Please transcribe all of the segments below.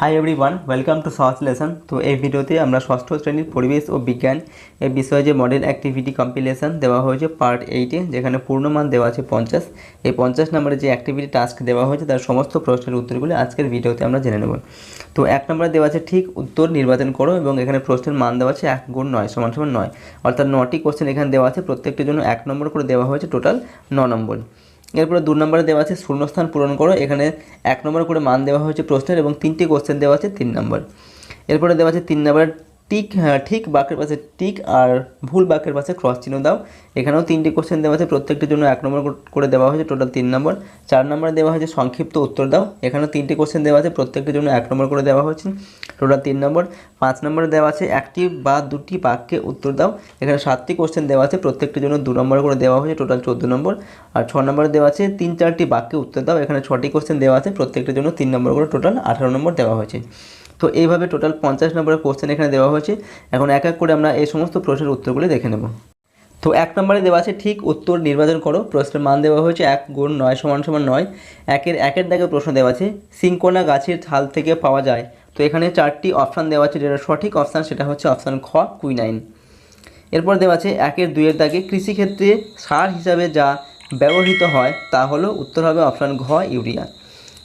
Hi everyone welcome to Sahaj lesson তো এই ভিডিওতে আমরা ষষ্ঠ শ্রেণির পরিবেশ ও বিজ্ঞান এই বিষয়ে যে মডেল অ্যাক্টিভিটি কম্পিলেশন দেওয়া হয়েছে পার্ট এইটে যেখানে পূর্ণমান দেওয়া আছে পঞ্চাশ। এই পঞ্চাশ নম্বরে যে অ্যাক্টিভিটি টাস্ক দেওয়া হয়েছে, তার সমস্ত প্রশ্নের উত্তরগুলি আজকের ভিডিওতে আমরা জেনে নেব। তো এক নম্বরে দেওয়া আছে, ঠিক উত্তর নির্বাচন করো এবং এখানে প্রশ্নের মান দেওয়া আছে এক গুণ নয়, সমান সমান নয়। অর্থাৎ নটি কোশ্চেন এখানে দেওয়া আছে, প্রত্যেকটির জন্য এক নম্বর করে দেওয়া হয়েছে টোটাল ন নম্বর এরপরে দু নম্বরে দেওয়া আছে শূন্যস্থান পূরণ করো। এখানে এক নম্বর করে মান দেওয়া হয়েছে প্রশ্নের এবং তিনটি কোশ্চেন দেওয়া আছে তিন নম্বর। এরপরে দেওয়া আছে তিন নম্বরে টিক হ্যাঁ, ঠিক বাক্যের পাশে টিক আর ভুল বাক্যের পাশে ক্রস চিহ্ন দাও। এখানেও তিনটি কোশ্চেন দেওয়া আছে প্রত্যেকটির জন্য এক নম্বর করে দেওয়া হয়েছে টোটাল তিন নম্বর। চার নম্বরে দেওয়া হয়েছে সংক্ষিপ্ত উত্তর দাও। এখানেও তিনটি কোশ্চেন দেওয়া আছে প্রত্যেকটির জন্য এক নম্বর করে দেওয়া হয়েছে টোটাল তিন নম্বর। পাঁচ নম্বরে দেওয়া আছে একটি বা দুটি বাক্যে উত্তর দাও। এখানে সাতটি কোশ্চেন দেওয়া আছে প্রত্যেকটির জন্য দু নম্বর করে দেওয়া হয়েছে টোটাল চোদ্দ নম্বর। আর ছ নম্বরে দেওয়া আছে তিন চারটি বাক্যে উত্তর দাও। এখানে ছটি কোশ্চেন দেওয়া আছে প্রত্যেকটির জন্য তিন নম্বর করে টোটাল আঠারো নম্বর দেওয়া হয়েছে। তো এইভাবে টোটাল পঞ্চাশ নম্বরের কোশ্চেন এখানে দেওয়া হয়েছে। এখন এক এক করে আমরা এই সমস্ত প্রশ্নের উত্তরগুলি দেখে নেব। তো এক নম্বরে দেওয়া আছে, ঠিক উত্তর নির্বাচন করো। প্রশ্নের মান দেওয়া হয়েছে এক গুণ নয় সমান সমান নয়। একের একের দাগে প্রশ্ন দেওয়া আছে, সিঙ্কোনা গাছের ছাল থেকে পাওয়া যায়। তো এখানে চারটি অপশান দেওয়া আছে, যেটা সঠিক অপশান সেটা হচ্ছে অপশান খ কুইনাইন এরপর দেওয়া আছে, একের দুইয়ের দাগে কৃষিক্ষেত্রে সার হিসাবে যা ব্যবহৃত হয়, তা হলো উত্তর হবে অপশান ঘ, ইউরিয়া।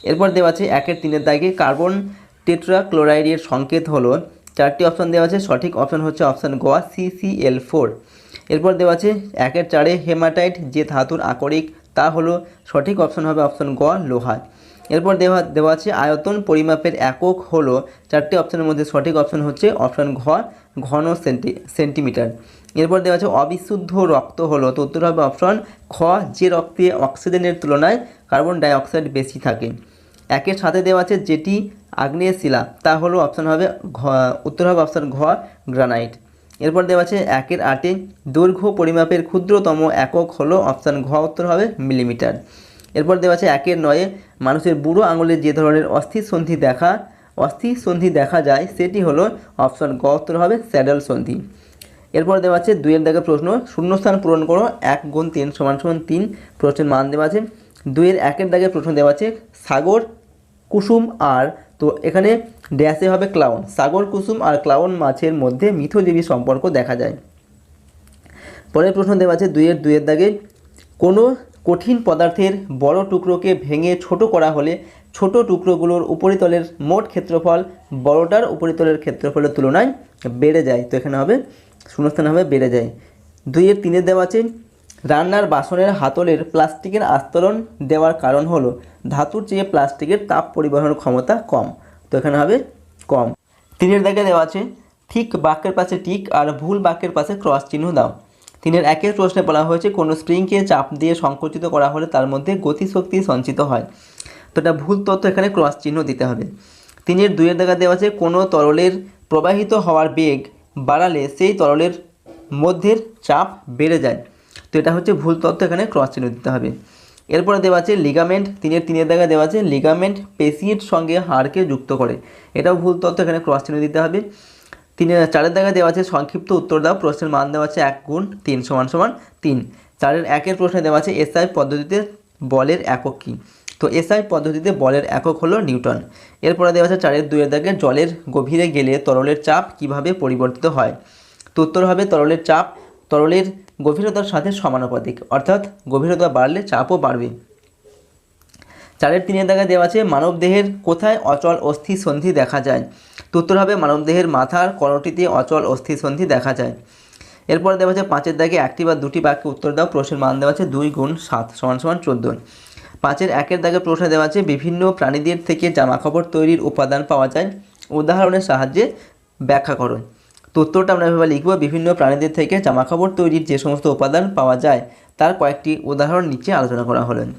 এরপর দেওয়া আছে, একের তিনের দাগে কার্বন টেট্রা ক্লোরাইডের সংকেত হলো, চারটি অপশান দেওয়া আছে, সঠিক অপশান হচ্ছে অপশান গ সিসিএল ফোর এরপর দেওয়া আছে, একের চারে হেমাটাইট যে ধাতুর আকরিক, তা হলো, সঠিক অপশান হবে অপশান গ, লোহা। এরপর দেওয়া দেওয়া আছে, আয়তন পরিমাপের একক হলো, চারটি অপশানের মধ্যে সঠিক অপশান হচ্ছে অপশান ঘ, ঘন সেন্টি, সেন্টিমিটার। এরপর দেওয়া আছে, অবিশুদ্ধ রক্ত হলো, তো উত্তর হবে অপশান খ, যে রক্তে অক্সিজেনের তুলনায় কার্বন ডাইঅক্সাইড বেশি থাকে। একের সাথে দেওয়া আছে যেটি আগ্নেয় শিলা। তা হলো অপশান হবে ঘ, উত্তর হবে অপশান ঘ গ্রানাইট এরপর দেওয়া আছে একের আটে দৈর্ঘ্য পরিমাপের ক্ষুদ্রতম একক হলো অপশান ঘ, উত্তর হবে মিলিমিটার এরপর দেওয়া আছে একের নয়ে মানুষের বুড়ো আঙুলে যে ধরনের অস্থির সন্ধি দেখা, অস্থির সন্ধি দেখা যায়, সেটি হলো অপশান গ উত্তর হবে স্যাডেল সন্ধি। এরপর দেওয়া আছে দুইয়ের দাগে প্রশ্ন, শূন্যস্থান পূরণ করো, এক গুণ তিন সমান সমান তিন, প্রশ্নের মান দেওয়া আছে। দুইয়ের একের দাগে প্রশ্ন দেওয়া আছে সাগর কুসুম আর, তো এখানে ড্যাশে হবে ক্লাউন সাগর, কুসুম আর ক্লাউন মাছের মধ্যে মিথজীবী সম্পর্ক দেখা যায়। পরের প্রশ্ন দেওয়া আছে, দুইয়ের দুইয়ের দাগে, কোনো কঠিন পদার্থের বড় টুকরোকে ভেঙে ছোট করা হলে ছোট টুকরোগুলোর উপরিতলের মোট ক্ষেত্রফল বড়টার উপরিতলের ক্ষেত্রফলের তুলনায় বেড়ে যায়। তো এখানে হবে, শূন্যস্থান হবে বেড়ে যায়। দুইয়ের তিনের দেওয়া আছে রান্নার বাসনের হাতলের প্লাস্টিকের আস্তরণ দেওয়ার কারণ হলো ধাতুর চেয়ে প্লাস্টিকের তাপ পরিবহন ক্ষমতা কম। তো এখানে হবে কম। তিনের দাগে দেওয়া আছে, ঠিক বাক্যের পাশে টিক আর ভুল বাক্যের পাশে ক্রস চিহ্ন দাও। তিনের একের প্রশ্নে বলা হয়েছে, কোনো স্প্রিংকে চাপ দিয়ে সংকুচিত করা হলে তার মধ্যে গতিশক্তি সঞ্চিত হয়। তো এটা ভুল তথ্য এখানে ক্রস চিহ্ন দিতে হবে। তিনের দুইয়ের দেখা দেওয়া আছে, কোনো তরলের প্রবাহিত হওয়ার বেগ বাড়ালে সেই তরলের মধ্যের চাপ বেড়ে যায়। তো এটা হচ্ছে ভুল তথ্য এখানে ক্রস চিহ্ন দিতে হবে। এরপরে দেওয়া আছে লিগামেন্ট তিনের তিনের দেখা দেওয়া আছে লিগামেন্ট পেশির সঙ্গে হাড়কে যুক্ত করে। এটাও ভুল তথ্য এখানে ক্রস চিহ্ন দিতে হবে। তিনের, চারের দেখা দেওয়া আছে সংক্ষিপ্ত উত্তর দাও, প্রশ্নের মান দেওয়া আছে এক গুণ তিন সমান সমান তিন। চারের একের প্রশ্নে দেওয়া আছে এসআই পদ্ধতিতে বলের একক কী? তো এসআই পদ্ধতিতে বলের একক হলো নিউটন। এরপরে দেওয়া আছে চারের দুইয়ের দাগে জলের গভীরে গেলে তরলের চাপ কীভাবে পরিবর্তিত হয়? তো উত্তর হবে তরলের চাপ তরলের গভীরতার সাথে সমানুপাতিক, অর্থাৎ গভীরতা বাড়লে চাপও বাড়বে। চারের তিনের দাগে দেওয়া আছে মানবদেহের কোথায় অচল অস্থি সন্ধি দেখা যায়? তো উত্তর হবে মানবদেহের মাথার করটিতে অচল অস্থি সন্ধি দেখা যায়। এরপরে দেওয়া আছে, পাঁচের দাগে একটি বা দুটি বাক্যে উত্তর দাও, প্রশ্নের মান দেওয়া আছে দুই গুণ সাত সমান সমান চোদ্দ। পাঁচের একের দাগে প্রশ্ন দেওয়া আছে, বিভিন্ন প্রাণীদের থেকে জামাকাপড় তৈরির উপাদান পাওয়া যায়। উদাহরণের সাহায্যে ব্যাখ্যা করো। তো উত্তরটা আমরা এভাবে লিখব, বিভিন্ন প্রাণীদের থেকে জামাকাপড় তৈরির যে সমস্ত উপাদান পাওয়া যায়, তার কয়েকটি উদাহরণ নিচে আলোচনা করা হলেন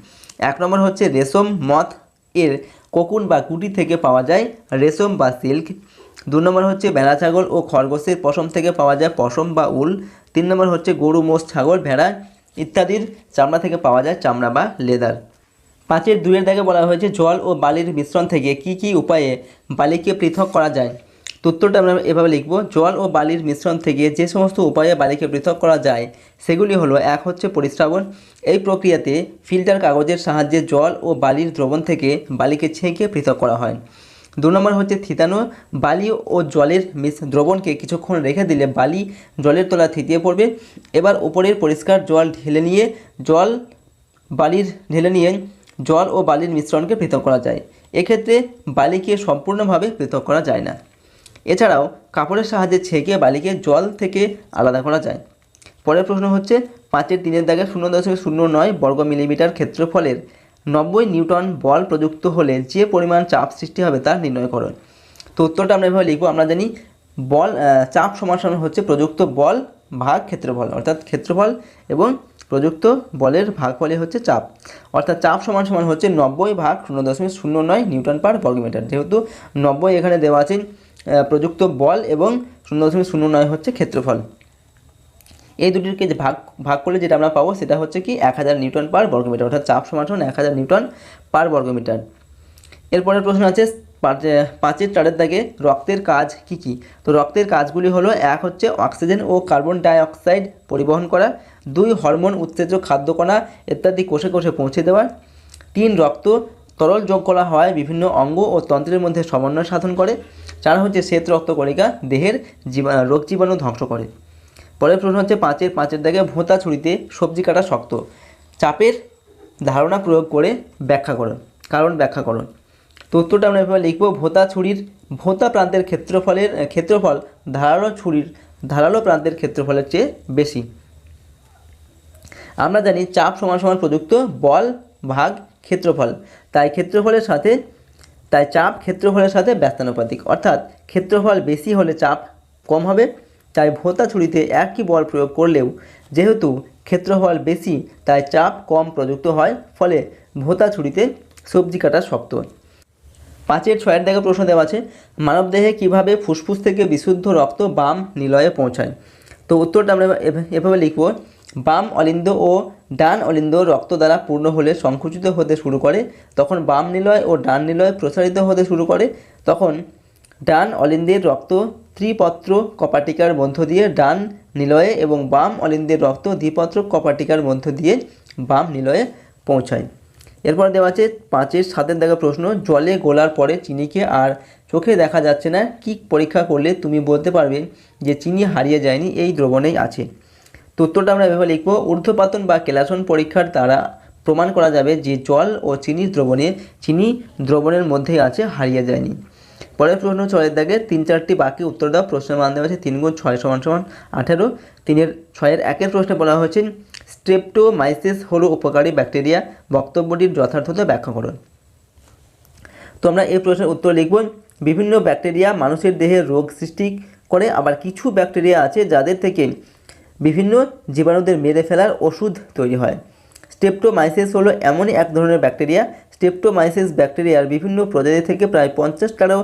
এক নম্বর হচ্ছে রেশম মথ এর কোকুন বা কুটি থেকে পাওয়া যায় রেশম বা সিল্ক। দু নম্বর হচ্ছে বেড়া ছাগল ও খরগোশের পশম থেকে পাওয়া যায় পশম বা উল। তিন নম্বর হচ্ছে গরু, মোষ, ছাগল, ভেড়া ইত্যাদির চামড়া থেকে পাওয়া যায় চামড়া বা লেদার। পাঁচের দুয়ের দাগে বলা হয়েছে জল ও বালির মিশ্রণ থেকে কি কি উপায়ে বালিকে পৃথক করা যায়? তো উত্তরটা আমরা এভাবে লিখব জল ও বালির মিশ্রণ থেকে যে সমস্ত উপায়ে বালিকে পৃথক করা যায়, সেগুলি হলো, এক হচ্ছে পরিস্রাবন এই প্রক্রিয়াতে ফিল্টার কাগজের সাহায্যে জল ও বালির দ্রবণ থেকে বালিকে ছেঁকে পৃথক করা হয়। দু নম্বর হচ্ছে থিতানো বালি ও জলের মিশ দ্রবণকে কিছুক্ষণ রেখে দিলে বালি জলের তলা থিতিয়ে পড়বে। এবার উপরের পরিষ্কার জল ঢেলে নিয়ে, জল বালির ঢেলে নিয়ে জল ও বালির মিশ্রণকে পৃথক করা যায়। এক্ষেত্রে বালিকে সম্পূর্ণভাবে পৃথক করা যায় না। এছাড়াও কাপড়ের সাহায্যে ছেঁকে বালিকে জল থেকে আলাদা করা যায়। পরের প্রশ্ন হচ্ছে, পাঁচের তিনের দাগে শূন্য দশমিক শূন্য নয় বর্গ মিলিমিটার ক্ষেত্রফলের নব্বই নিউটন বল প্রযুক্ত হলে যে পরিমাণ চাপ সৃষ্টি হবে তা নির্ণয় করো। তো উত্তরটা আমরা এভাবে লিখব, আমরা জানি বল চাপ সমান সমান হচ্ছে প্রযুক্ত বল ভাগ ক্ষেত্রফল, অর্থাৎ ক্ষেত্রফল এবং প্রযুক্ত বলের ভাগফলই হচ্ছে চাপ। অর্থাৎ চাপ সমান সমান হচ্ছে নব্বই ভাগ শূন্য দশমিক শূন্য নয় নিউটন পার বর্গমিটার। যেহেতু নব্বই এখানে দেওয়া আছে প্রযুক্ত বল এবং শূন্য দশমিক শূন্য নয় হচ্ছে ক্ষেত্রফল। এই দুটিকে যে ভাগ ভাগ করলে যেটা আমরা পাবো সেটা হচ্ছে কি এক হাজার নিউটন পার বর্গমিটার, অর্থাৎ চাপ সমান এক হাজার নিউটন পার বর্গমিটার। এরপরের প্রশ্ন আছে, পাঁচ- পাঁচের চারের দাগে রক্তের কাজ কি কি? তো রক্তের কাজগুলি হলো, এক হচ্ছে অক্সিজেন ও কার্বন ডাই অক্সাইড পরিবহন করা, দুই হরমোন উত্তেজক খাদ্যকণা ইত্যাদি কোষে কোষে পৌঁছে দেওয়া, তিন রক্ত তরল যোগ করা হয় বিভিন্ন অঙ্গ ও তন্ত্রের মধ্যে সমন্বয় সাধন করে চার হচ্ছে শ্বেত রক্তকণিকা, দেহের জীবা, রোগ জীবাণু ধ্বংস করে। পরের প্রশ্ন হচ্ছে পাঁচের পাঁচের দাগে ভোঁতা ছুরিতে সবজি কাটা শক্ত। চাপের ধারণা প্রয়োগ করে ব্যাখ্যা করো কারণ ব্যাখ্যা করো তো উত্তরটা আমরা এভাবে লিখব, ভোঁতা ছুরির, ভোঁতা প্রান্তের ক্ষেত্রফলের, ক্ষেত্রফল ধারালো ছুরির, ধারালো প্রান্তের ক্ষেত্রফলের চেয়ে বেশি। আমরা জানি চাপ সমান সমান প্রযুক্ত বল, ভাগ, ক্ষেত্রফল। তাই ক্ষেত্রফলের সাথে তাই চাপ ক্ষেত্রফলের সাথে ব্যস্তানুপাতিক। অর্থাৎ ক্ষেত্রফল বেশি হলে চাপ কম হবে, তাই ভোঁতা ছুরিতে একই বল প্রয়োগ করলেও যেহেতু ক্ষেত্রফল বেশি, তাই চাপ কম প্রযুক্ত হয়, ফলে ভোঁতা ছুরিতে সবজি কাটা শক্ত। পাঁচের ছয়ের দাগে প্রশ্ন দেওয়া আছে মানবদেহে কীভাবে ফুসফুস থেকে বিশুদ্ধ রক্ত বাম নিলয়ে পৌঁছায়? তো উত্তরটা আমরা এভাবে লিখব বাম অলিন্দ ও ডান অলিন্দ রক্ত দ্বারা পূর্ণ হলে সংকুচিত হতে শুরু করে। তখন বাম নিলয় ও ডান নিলয় প্রসারিত হতে শুরু করে। তখন ডান অলিন্দের রক্ত ত্রিপত্র কপাটিকার মধ্য দিয়ে ডান নিলয়ে এবং বাম অলিন্দের রক্ত দ্বিপত্র কপাটিকার মধ্য দিয়ে বাম নিলয়ে পৌঁছায়। এরপর দেওয়া আছে পাঁচের সাতের দেখা প্রশ্ন, জলে গোলার পরে চিনিকে আর চোখে দেখা যাচ্ছে না, কি পরীক্ষা করলে তুমি বলতে পারবে যে চিনি হারিয়ে যায়নি? এই দ্রবণেই আছে। তো উত্তরটা আমরা এভাবে লিখব। ঊর্ধ্বপাতন বা কেলাসন পরীক্ষার দ্বারা প্রমাণ করা যাবে যে জল ও চিনির দ্রবণে, চিনি দ্রবণের মধ্যেই আছে, হারিয়ে যায়নি। পরের প্রশ্ন ছয়ের দাগে তিন চারটি বাকি উত্তর দাও। প্রশ্নের মান দেওয়া আছে তিন গুণ ছয় সমান সমান আঠেরো। তিনের, ছয়ের একের প্রশ্নে বলা হয়েছে, স্ট্রেপ্টোমাইসিস হলো উপকারী ব্যাকটেরিয়া। বক্তব্যটির যথার্থতা ব্যাখ্যা করুন তো আমরা এই প্রশ্নের উত্তর লিখব, বিভিন্ন ব্যাকটেরিয়া মানুষের দেহে রোগ সৃষ্টি করে, আবার কিছু ব্যাকটেরিয়া আছে যাদের থেকে বিভিন্ন জীবাণুদের মেরে ফেলার ওষুধ তৈরি হয়। স্টেপ্টোমাইসিস হলো এমনই এক ধরনের ব্যাকটেরিয়া। স্টেপ্টোমাইসিস ব্যাকটেরিয়ার বিভিন্ন প্রজাতি থেকে প্রায় পঞ্চাশটারও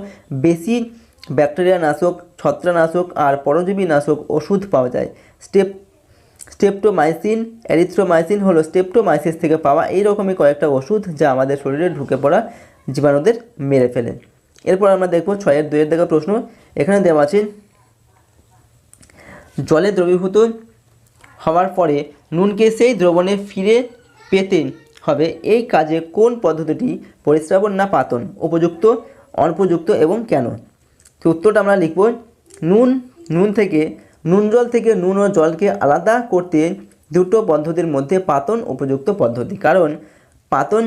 বেশি ব্যাকটেরিয়া নাশক ছত্রানাশক আর পরজীবী নাশক ওষুধ পাওয়া যায়। স্টেপ, স্টেপ্টোমাইসিন অ্যারিথ্রোমাইসিন হলো স্টেপ্টোমাইসিস থেকে পাওয়া এই রকমই কয়েকটা ওষুধ যা আমাদের শরীরে ঢুকে পড়া জীবাণুদের মেরে ফেলে। এরপর আমরা দেখব ছয়ের দুইয়ের দেখা প্রশ্ন। এখানে দেওয়া আছে জলে দ্রবীভূত হওয়ার পরে নুনকে সেই দ্রবণে ফিরে পেতে হবে। এই কাজে কোন পদ্ধতিটি পরিস্রাবণ না পাতন? উপযুক্ত, অনুপযুক্ত এবং কেন? তো উত্তরটা আমরা লিখব, নুন নুন থেকে, নুন জল থেকে নুন ও জলকে আলাদা করতে দুটো পদ্ধতির মধ্যে পাতন উপযুক্ত পদ্ধতি। কারণ পাতন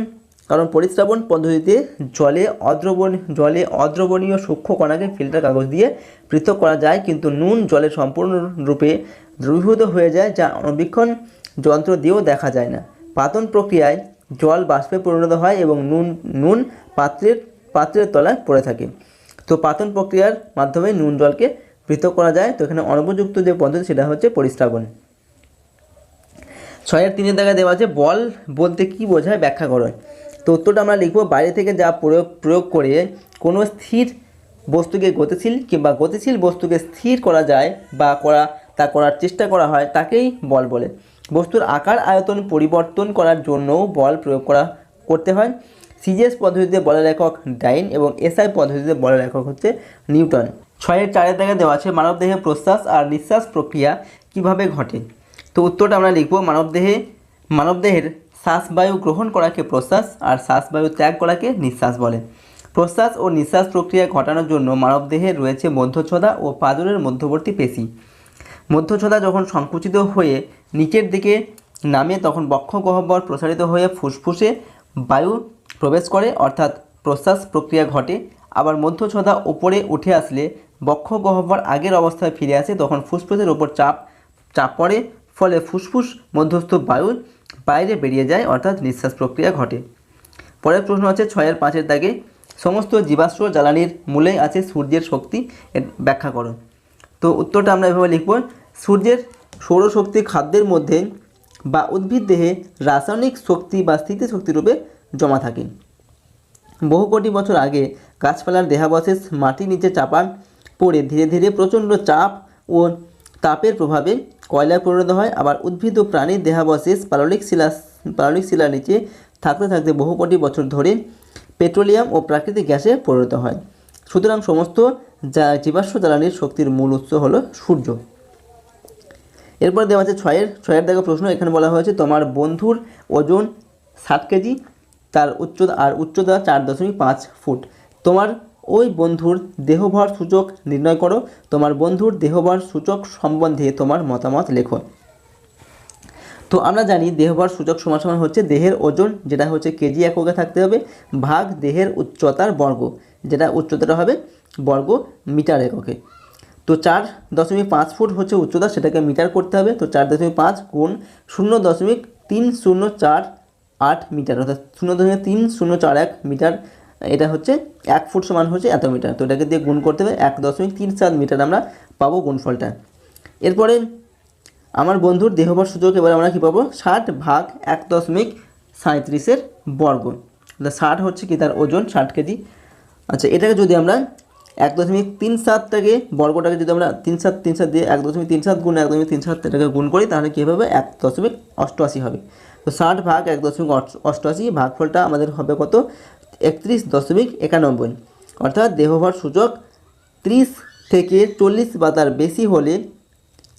কারণ পরিস্রাবণ পদ্ধতিতে জলে অদ্রবণ, জলে অদ্রবণীয় সূক্ষ্ম কণাকে ফিল্টার কাগজ দিয়ে পৃথক করা যায়, কিন্তু নুন জলে সম্পূর্ণরূপে দ্রবীভূত হয়ে যায়, যা অণুবীক্ষণ যন্ত্র দিয়েও দেখা যায় না। পাতন প্রক্রিয়ায় জল বাষ্পে পরিণত হয় এবং নুন নুন পাত্রের পাত্রের তলায় পড়ে থাকে। তো পাতন প্রক্রিয়ার মাধ্যমে নুন জলকে পৃথক করা যায়। তো এখানে অনুপযুক্ত যে পদ্ধতি, সেটা হচ্ছে পরিস্রাবণ। ছয়ের তিনের জায়গায় দেওয়া আছে, বল বলতে কি বোঝায় ব্যাখ্যা করো। তো উত্তরটা আমরা লিখব বাইরে থেকে যা প্রয়োগ প্রয়োগ করে কোনো স্থির বস্তুকে গতিশীল কিংবা গতিশীল বস্তুকে স্থির করা যায় বা করা তা করার চেষ্টা করা হয় তাকেই বল বলে। বস্তুর আকার, আয়তন পরিবর্তন করার জন্যও বল প্রয়োগ করা করতে হয়। সিজিএস পদ্ধতিতে বলের একক ডাইন এবং এসআই পদ্ধতিতে বলের একক হচ্ছে নিউটন। ছয়ের চারের জায়গায় দেওয়া আছে মানবদেহে প্রশ্বাস আর নিঃশ্বাস প্রক্রিয়া কীভাবে ঘটে? তো উত্তরটা আমরা লিখব মানবদেহে মানবদেহের শ্বাসবায়ু গ্রহণ করাকে প্রশ্বাস আর শ্বাসবায়ু ত্যাগ করাকে নিঃশ্বাস বলে। প্রশ্বাস ও নিঃশ্বাস প্রক্রিয়া ঘটানোর জন্য মানবদেহে রয়েছে মধ্যচ্ছদা ও পাজরের মধ্যবর্তী পেশি। মধ্যচ্ছদা যখন সংকুচিত হয়ে নিচের দিকে নামে, তখন বক্ষ গহ্বর প্রসারিত হয়ে ফুসফুসে বায়ু প্রবেশ করে, অর্থাৎ প্রশ্বাস প্রক্রিয়া ঘটে। আবার মধ্যচ্ছদা ওপরে উঠে আসলে বক্ষ গহ্বর আগের অবস্থায় ফিরে আসে, তখন ফুসফুসের ওপর চাপ চাপ পড়ে। ফলে ফুসফুস মধ্যস্থ বায়ু বাইরে বেরিয়ে যায়, অর্থাৎ নিঃশ্বাস প্রক্রিয়া ঘটে। পরের প্রশ্ন আছে ছয়ের পাঁচের দাগে সমস্ত জীবাশ্ম জ্বালানির মূলেই আছে সূর্যের শক্তি ব্যাখ্যা করো তো উত্তরটা আমরা এভাবে লিখব, সূর্যের সৌরশক্তি খাদ্যের মধ্যে বা উদ্ভিদ দেহে রাসায়নিক শক্তি বা স্থিতিশক্তি রূপে জমা থাকে। বহু কোটি বছর আগে গাছপালার দেহাবশেষ মাটির নিচে চাপা পড়ে ধীরে ধীরে প্রচণ্ড চাপ ও তাপের প্রভাবে কয়লায় পরিণত হয়, আবার উদ্ভিদ ও প্রাণীর দেহাবশেষ পাললিক শিলা, পাললিক শিলার নিচে থাকতে থাকতে বহু কোটি বছর ধরে পেট্রোলিয়াম ও প্রাকৃতিক গ্যাসে পরিণত হয়। সুতরাং সমস্ত যা জীবাশ্ম জ্বালানির শক্তির মূল উৎস হলো সূর্য। এরপর দেওয়া আছে ছয়ের ছয়ের দেখা প্রশ্ন, এখানে বলা হয়েছে, তোমার বন্ধুর ওজন ষাট কেজি, তার উচ্চতা, আর উচ্চতা চার দশমিক পাঁচ ফুট। তোমার ওই বন্ধুর দেহভর সূচক নির্ণয় করো। তোমার বন্ধুর দেহভর সূচক সম্বন্ধে তোমার মতামত লেখো। তো আমরা জানি দেহভর সূচক সমান সমান হচ্ছে দেহের ওজন, যেটা হচ্ছে কেজি এককে থাকতে হবে, ভাগ দেহের উচ্চতার বর্গ, যেটা উচ্চতাটা হবে বর্গ মিটার এককে। তো চার দশমিক পাঁচ ফুট হচ্ছে উচ্চতা, সেটাকে মিটার করতে হবে। তো চার দশমিক পাঁচ গুণ শূন্য দশমিক তিন শূন্য চার আট মিটার, অর্থাৎ শূন্য দশমিক তিন শূন্য চার এক মিটার এটা হচ্ছে এক ফুট সমান হচ্ছে এত মিটার। তো এটাকে দিয়ে গুণ করতে হবে এক দশমিক তিন সাত মিটার আমরা পাবো গুণফলটা। এরপরে আমার বন্ধুর দেহবর সূচক এবার আমরা কী পাবো? ষাট ভাগ এক দশমিক সাঁত্রিশের বর্গ। ষাট হচ্ছে কি? তার ওজন ষাট কেজি। আচ্ছা এটাকে যদি আমরা এক দশমিক তিন সাতটাকে বর্গটাকে যদি আমরা তিন সাত তিন সাত দিয়ে এক দশমিক তিন সাত গুণ এক দশমিক তিন সাত এটাকে গুণ করি, তাহলে কী হবে? এক দশমিক অষ্টআশি হবে। তো ষাট ভাগ এক দশমিক অষ্ট- অষ্টআশি ভাগফলটা আমাদের হবে কত? একত্রিশ দশমিক একানব্বই। অর্থাৎ দেহভার সূচক ত্রিশ থেকে চল্লিশ বা তার বেশি হলে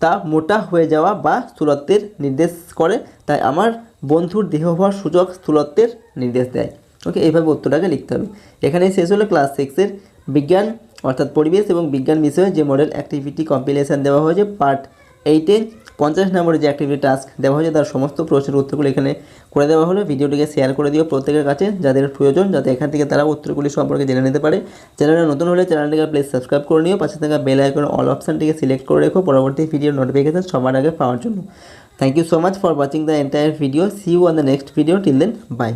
তা মোটা হয়ে যাওয়া বা স্থূলত্বের নির্দেশ করে। তাই আমার বন্ধুর দেহভার সূচক স্থূলত্বের নির্দেশ দেয়। ওকে, এইভাবে উত্তরটাকে লিখতে হবে। এখানে শেষ হলো ক্লাস সিক্সের বিজ্ঞান, অর্থাৎ পরিবেশ এবং বিজ্ঞান বিষয়ে যে মডেল অ্যাক্টিভিটি কম্পিলেশন দেওয়া হয়েছে পার্ট এইটে পঞ্চাশ নম্বরের যে অ্যাক্টিভিটি টাস্ক দেওয়া হয়েছে, তার সমস্ত প্রশ্নের উত্তরগুলো এখানে করে দেওয়া হলো। ভিডিওটিকে শেয়ার করে দিও প্রত্যেকের কাছে, যাদের প্রয়োজন, যাতে এখান থেকে তারা উত্তরগুলি সম্পর্কে জেনে নিতে পারে। চ্যানেলটা নতুন হলে চ্যানেলটিকে প্লিজ সাবস্ক্রাইব করে নিও। পাশে থাকা বেল আইকন অল অপশানটিকে সিলেক্ট করে রেখো। পরবর্তী ভিডিওর নোটিফিকেশান সবার আগে পাওয়ার জন্য। Thank you so much for watching the entire video see you on the next video till then bye